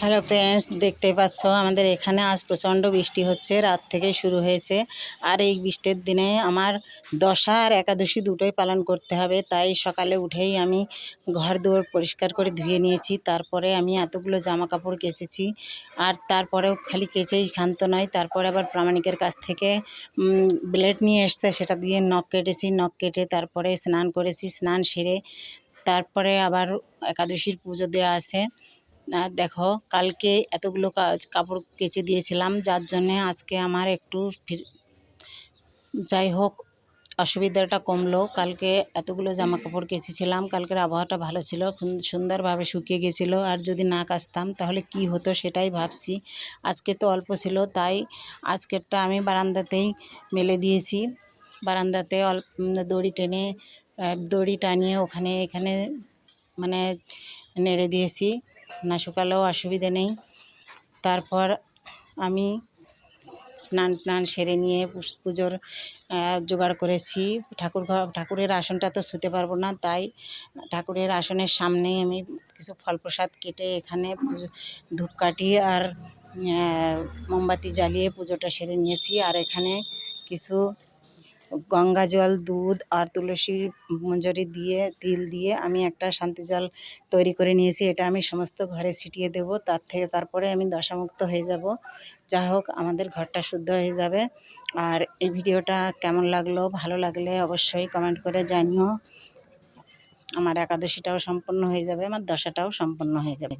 Hello friends দেখতে পাচ্ছ, আমাদের এখানে আজ প্রচণ্ড বৃষ্টি হচ্ছে, রাত থেকে শুরু হয়েছে। আর এই বৃষ্টির দিনে আমার দশা আর একাদশী দুটোই পালন করতে হবে, তাই সকালে উঠেই আমি ঘর দুয়ার পরিষ্কার করে ধুয়ে নিয়েছি, তারপরে আমি এতগুলো জামা কাপড় কেচেছি, আর তারপরেও খালি কেচেই ক্ষান্ত নয়, তারপরে আবার প্রামাণিকের কাছ থেকে ব্লেড নিয়ে এসছে, সেটা দিয়ে নখ কেটেছি, নখ কেটে তারপরে স্নান করেছি, স্নান সেরে তারপরে আবার একাদশীর পুজো দেওয়া আছে। আর দেখো, কালকে এতগুলো কাজ, কাপড় কেচে দিয়েছিলাম, যার জন্যে আজকে আমার একটু যাই হোক, অসুবিধাটা কমলো। কালকে এতগুলো জামা কাপড় কেচেছিলাম, কালকের আবহাওয়াটা ভালো ছিল সুন্দরভাবে শুকিয়ে গেছিল, আর যদি না কাচতাম তাহলে কি হতো সেটাই ভাবছি। আজকে তো অল্প ছিল, তাই আজকেরটা আমি বারান্দাতেই মেলে দিয়েছি। বারান্দাতে অল্প দড়ি টেনে দড়ি টানিয়ে ওখানে, এখানে মানে নেড়ে দিয়েছি। না শুকালেও অসুবিধে নেই। তারপর আমি স্নান টান সেরে নিয়ে পুজোর জোগাড় করেছি। ঠাকুর ঘর ঠাকুরের আসনটা তো শুতে পারব না, তাই ঠাকুরের আসনের সামনেই আমি কিছু ফল প্রসাদ কেটে এখানে ধূপকাঠি আর মোমবাতি জ্বালিয়ে পুজোটা সেরে নিয়েছি। আর এখানে কিছু গঙ্গা জল, দুধ আর তুলসী মঞ্জরি দিয়ে, তিল দিয়ে আমি একটা শান্তি জল তৈরি করে নিয়েছি। এটা আমি সমস্ত ঘরে ছিটিয়ে দেবো। তার থেকে তারপরে আমি দশামুক্ত হয়ে যাব। যা হোক, আমাদের ঘরটা শুদ্ধ হয়ে যাবে। আর এই ভিডিওটা কেমন লাগল, ভালো লাগলে অবশ্যই কমেন্ট করে জানিও। আমার একাদশীটাও সম্পন্ন হয়ে যাবে, আমার দশাটাও সম্পন্ন হয়ে যাবে।